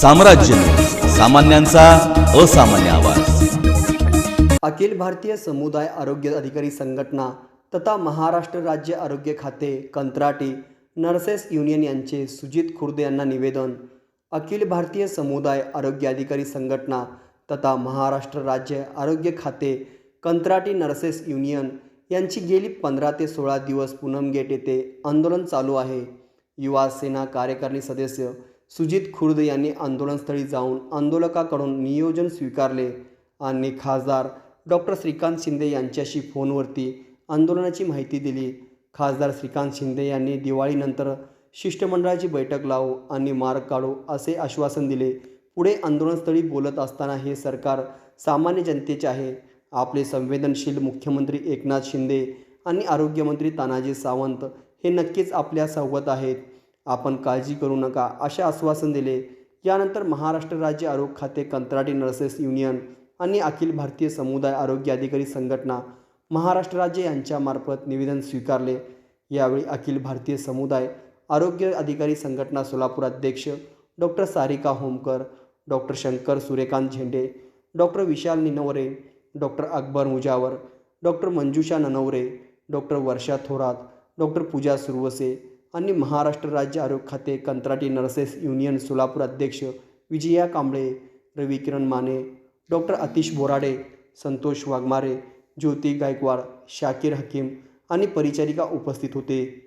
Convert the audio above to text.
साम्राज्य. सामान्यांचा असामान्य आवाज. अखिल भारतीय समुदाय आरोग्य अधिकारी संघटना तथा महाराष्ट्र राज्य आरोग्य खाते कंत्राटी नर्सेस युनियन यांचे सुजित खुर्दे यांना निवेदन. अखिल भारतीय समुदाय आरोग्य अधिकारी संघटना तथा महाराष्ट्र राज्य आरोग्य खाते कंत्राटी नर्सेस युनियन यांची गेली पंधरा ते सोळा दिवस पूनम गेट येथे आंदोलन चालू आहे. युवा सेना कार्यकारिणी सदस्य सुजित खुर्द यांनी आंदोलनस्थळी जाऊन आंदोलकाकडून नियोजन स्वीकारले आणि खासदार डॉक्टर श्रीकांत शिंदे यांच्याशी फोनवरती आंदोलनाची माहिती दिली. खासदार श्रीकांत शिंदे यांनी दिवाळीनंतर शिष्टमंडळाची बैठक लावू आणि मार्ग काढू असे आश्वासन दिले. पुढे आंदोलनस्थळी बोलत असताना हे सरकार सामान्य जनतेचे आहे. आपले संवेदनशील मुख्यमंत्री एकनाथ शिंदे आणि आरोग्यमंत्री तानाजी सावंत हे नक्कीच आपल्यासोबत आहेत. आपण काळजी करू नका असे आश्वासन दिले. यानंतर महाराष्ट्र राज्य आरोग्य खाते कंत्राटी नर्सेस युनियन आणि अखिल भारतीय समुदाय आरोग्य अधिकारी संघटना महाराष्ट्र राज्य यांच्यामार्फत निवेदन स्वीकारले. यावेळी अखिल भारतीय समुदाय आरोग्य अधिकारी संघटना सोलापूर अध्यक्ष doctor Sarika Homkar doctor Shankar Suryakant Zende doctor Vishal Ninaware doctor Akbar Mujawar doctor Manjusha Nanaware doctor Varsha Thorat doctor Pooja Suravase आणि महाराष्ट्र राज्य आरोग्य खाते कंत्राटी नर्सेस युनियन सोलापूर अध्यक्ष विजया कांबळे रवी किरण माने डॉक्टर अतिश बोराडे संतोष वाघमारे ज्योती गायकवाड शाकीर हकीम आणि परिचारिका उपस्थित होते.